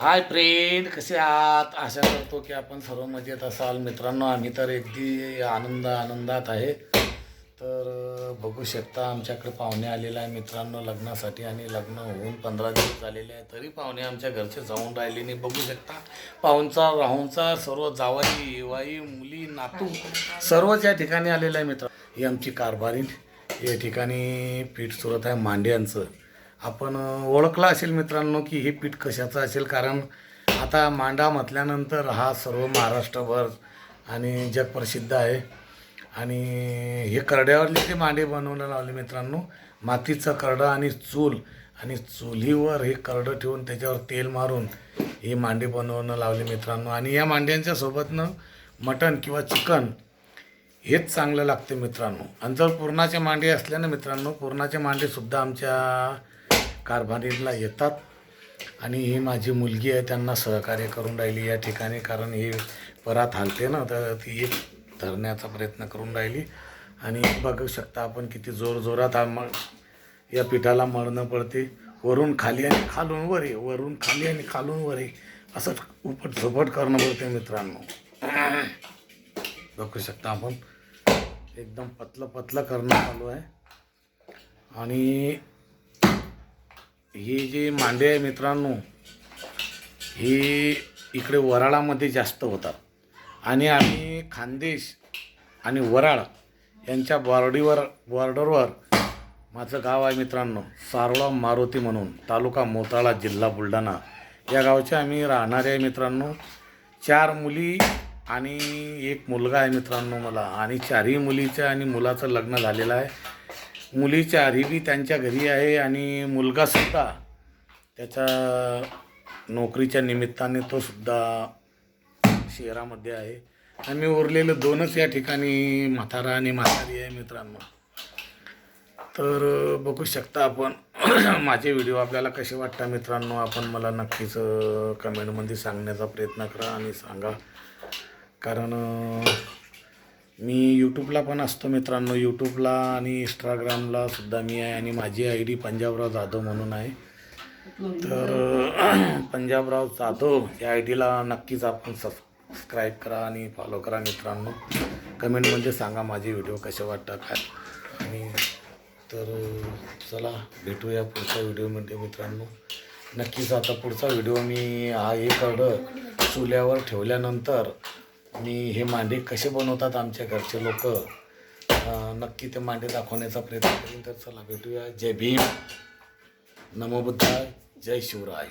Hi friend कसे आहात? आशा करतो की आपण सर्व मजेत असाल. मित्रांनो आम्ही तर अगदी आनंद आनंदात आहे. तर बघू शकता आमच्याकडे पाहुणे आलेले आहे मित्रांनो लग्नासाठी आणि लग्न होऊन पंधरा दिवस झालेले आहे तरी पाहुणे आमच्या घरचे जाऊन राहिले नाही. बघू शकता पाहुणचा राहूनचा सर्व जावाई वाई मुली नातू सर्वच या ठिकाणी आलेलं आहे मित्र ही आमची कारभारी. या ठिकाणी पीठ सुरत आहे मांड्यांचं. आपण ओळखला असेल मित्रांनो की हे पीठ कशाचं असेल? कारण आता मांडा म्हटल्यानंतर हा सर्व महाराष्ट्रभर आणि जगप्रसिद्ध आहे. आणि हे करड्यावरले ते मांडे बनवणं लावले मित्रांनो. मातीचं करडं आणि चूल आणि चुलीवर हे करडं ठेवून त्याच्यावर तेल मारून हे मांडे बनवणं लावले मित्रांनो. आणि या मांड्यांच्या सोबतनं मटण किंवा चिकन हेच चांगलं लागते मित्रांनो. आणि जर पुरणाचे मांडे असल्यानं मित्रांनो पुरणाचे मांडेसुद्धा आमच्या कारभारीला येतात. आणि ही माझी मुलगी आहे त्यांना सहकार्य करून राहिली या ठिकाणी कारण ही परात हालते ना तर ती एक धरण्याचा प्रयत्न करून राहिली. आणि बघू शकता आपण किती जोर जोरात आम या पिठाला मळणं पडते. वरून खाली आणि खालून वर आहे वरून खाली आणि खालून वर आहे असं उपट झोपट करणं पडते मित्रांनो. बघू शकता आपण. एकदम पतलं पतलं करणं चालू आहे. आणि ही जी मांडे आहे मित्रांनो हे इकडे वराळामध्ये जास्त होतात. आणि आम्ही खानदेश आणि वराळ यांच्या बॉर्डीवर बॉर्डरवर माझं गाव आहे मित्रांनो सारोळा मारुती म्हणून तालुका मोताळा जिल्हा बुलढाणा. या गावचे आम्ही राहणारे आहे मित्रांनो चार मुली आणि एक मुलगा आहे मित्रांनो मला. आणि चारही मुलीचं आणि मुलाचं लग्न झालेलं आहे. मुलीच्या चारही त्यांच्या घरी आहे आणि मुलगासुद्धा त्याच्या नोकरीच्या निमित्ताने तो सुद्धा शहरामध्ये आहे. आणि उरलेलं दोनच या ठिकाणी म्हातारा आणि म्हातारी आहे मित्रांनो. तर बघू शकता आपण माझे व्हिडिओ आपल्याला कसे वाटतात मित्रांनो? आपण मला नक्कीच कमेंटमध्ये सांगण्याचा प्रयत्न करा आणि सांगा. कारण मी यूट्यूबला पण असतो मित्रांनो. यूट्यूबला आणि इंस्टाग्रामला सुद्धा मी आहे आणि माझी आय डी पंजाबराव जाधव म्हणून आहे. तर पंजाबराव जाधव या आय डीला नक्कीच आपण सबस्क्राईब करा आणि फॉलो करा मित्रांनो. कमेंटमध्ये सांगा माझे व्हिडिओ कसे वाटतात काय. आणि तर चला भेटूया पुढच्या व्हिडिओमध्ये मित्रांनो. नक्कीच आता पुढचा व्हिडिओ मी हा हे ऑर्डर चुल्यावर ठेवल्यानंतर आणि हे मांडे कसे बनवतात आमच्या घरचे लोक नक्की ते मांडे दाखवण्याचा प्रयत्न करीन. तर चला भेटूया. जय भीम. नमोबुद्धा जय शिवराय.